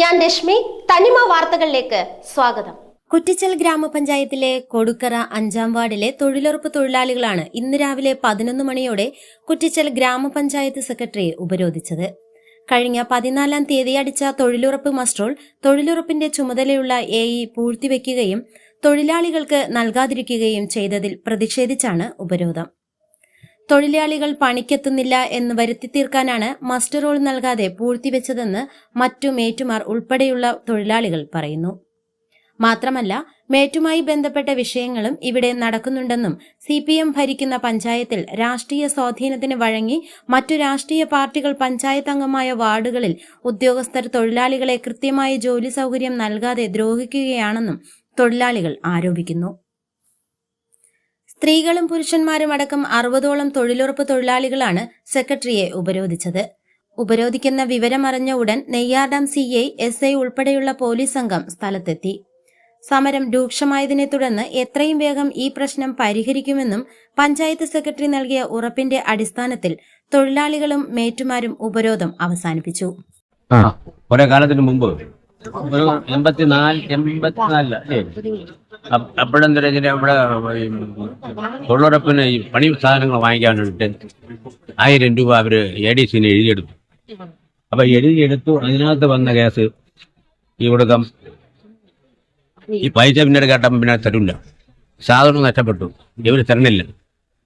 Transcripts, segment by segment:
ഞാൻ രശ്മി തനിമ വാർത്തകളിലേക്ക് സ്വാഗതം. കുറ്റിച്ചൽ ഗ്രാമപഞ്ചായത്തിലെ കൊടുക്കറ അഞ്ചാം വാർഡിലെ തൊഴിലുറപ്പ് തൊഴിലാളികളാണ് ഇന്ന് രാവിലെ പതിനൊന്ന് മണിയോടെ കുറ്റിച്ചൽ ഗ്രാമപഞ്ചായത്ത് സെക്രട്ടറിയെ ഉപരോധിച്ചത്. കഴിഞ്ഞ പതിനാലാം തീയതി അടിച്ച തൊഴിലുറപ്പ് മസ്ട്രോൾ തൊഴിലുറപ്പിന്റെ ചുമതലയുള്ള എ ഇ പൂഴ്ത്തിവെക്കുകയും തൊഴിലാളികൾക്ക് നൽകാതിരിക്കുകയും ചെയ്തതിൽ പ്രതിഷേധിച്ചാണ് ഉപരോധം. തൊഴിലാളികൾ പണിക്കെത്തുന്നില്ല എന്ന് വരുത്തി തീർക്കാനാണ് മസ്റ്റർ റോൾ നൽകാതെ പൂഴ്ത്തിവെച്ചതെന്ന് മറ്റു മേറ്റുമാർ ഉൾപ്പെടെയുള്ള തൊഴിലാളികൾ പറയുന്നു. മാത്രമല്ല മേറ്റുമായി ബന്ധപ്പെട്ട വിഷയങ്ങളും ഇവിടെ നടക്കുന്നുണ്ടെന്നും സി പി എം ഭരിക്കുന്ന പഞ്ചായത്തിൽ രാഷ്ട്രീയ സ്വാധീനത്തിന് വഴങ്ങി മറ്റു രാഷ്ട്രീയ പാർട്ടികൾ പഞ്ചായത്ത് അംഗമായ വാർഡുകളിൽ ഉദ്യോഗസ്ഥർ തൊഴിലാളികളെ കൃത്യമായ ജോലി സൗകര്യം നൽകാതെ ദ്രോഹിക്കുകയാണെന്നും തൊഴിലാളികൾ ആരോപിക്കുന്നു. സ്ത്രീകളും പുരുഷന്മാരും അടക്കം അറുപതോളം തൊഴിലുറപ്പ് തൊഴിലാളികളാണ് സെക്രട്ടറിയെ ഉപരോധിച്ചത്. ഉപരോധിക്കുന്ന വിവരമറിഞ്ഞ ഉടൻ Neyyar Dam C I S I ഉൾപ്പെടെയുള്ള പോലീസ് സംഘം സ്ഥലത്തെത്തി. സമരം രൂക്ഷമായതിനെ തുടർന്ന് എത്രയും വേഗം ഈ പ്രശ്നം പരിഹരിക്കുമെന്നും പഞ്ചായത്ത് സെക്രട്ടറി നൽകിയ ഉറപ്പിന്റെ അടിസ്ഥാനത്തിൽ തൊഴിലാളികളും മേറ്റുമാരും ഉപരോധം അവസാനിപ്പിച്ചു. കാലത്തിന് മുമ്പ് ഒരു എൺപത്തിനാല് എൺപത്തിനാലിൽ അല്ലേ? അപ്പ- അപ്പോഴെന്താ അവിടെ തൊഴിലുറപ്പിന് ഈ പണി സാധനങ്ങൾ വാങ്ങിക്കാൻ വേണ്ടിയിട്ട് ആയിരം രൂപ അവർ എ ഡി സിന് എഴുതിയെടുത്തു. അപ്പൊ എഴുതിയെടുത്തു അതിനകത്ത് വന്ന കേസ് ഈ ഈ പൈസ പിന്നീട് കേട്ടപ്പോൾ പിന്നെ തരില്ല സാധനം നഷ്ടപ്പെട്ടു. ഇവർ തരണില്ല.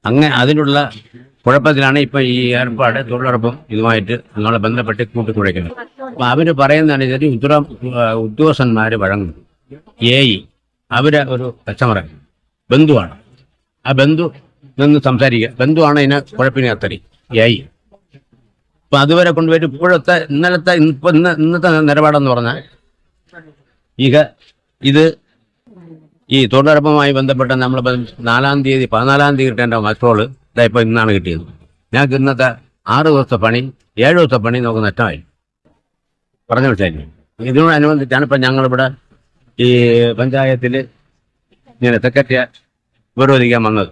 അങ്ങനെ അതിനുള്ള കുഴപ്പത്തിലാണ് ഇപ്പൊ ഈ ഏർപ്പാട് തൊഴിലുറപ്പും ഇതുമായിട്ട് നമ്മളെ ബന്ധപ്പെട്ട് കൂട്ടിക്കുഴയ്ക്കുന്നത് അവർ പറയുന്നതാണ് ഇതൊരു ഉദ്ര ഉദ്യോഗസ്ഥന്മാര് വഴങ്ങും എ ഇ അവർ ഒരു കസ്റ്റമർ ബന്ധുവാണ്. ആ ബന്ധു നിന്ന് സംസാരിക്കുക. ബന്ധുവാണ് ഇതിനെ കുഴപ്പിനെ അത്തരി എ അപ്പൊ അതുവരെ കൊണ്ടുപോയിട്ട് ഇപ്പോഴത്തെ ഇന്നലത്തെ ഇപ്പൊ ഇന്ന് ഇന്നത്തെ നിലപാടെന്ന് പറഞ്ഞാൽ ഇക ഇത് ഈ തൊഴിലുറപ്പുമായി ബന്ധപ്പെട്ട നമ്മൾ നാലാം തീയതി പതിനാലാം തീയതി കിട്ടേണ്ട മസ്ട്രോൾ ഇതാ ഇപ്പൊ ഇന്നാണ് കിട്ടിയത്. ഞങ്ങൾക്ക് ഇന്നത്തെ ആറ് ദിവസത്തെ പണി ഏഴ് ദിവസത്തെ പണി നമുക്ക് നഷ്ടമായി. പറഞ്ഞു മനസ്സിലായി ഇതിനോടനുബന്ധിച്ചാണ് ഇപ്പൊ ഞങ്ങളിവിടെ ഈ പഞ്ചായത്തിൽ ഇങ്ങനെ സെക്രട്ടറിയെ ഉപരോധിക്കാൻ വന്നത്.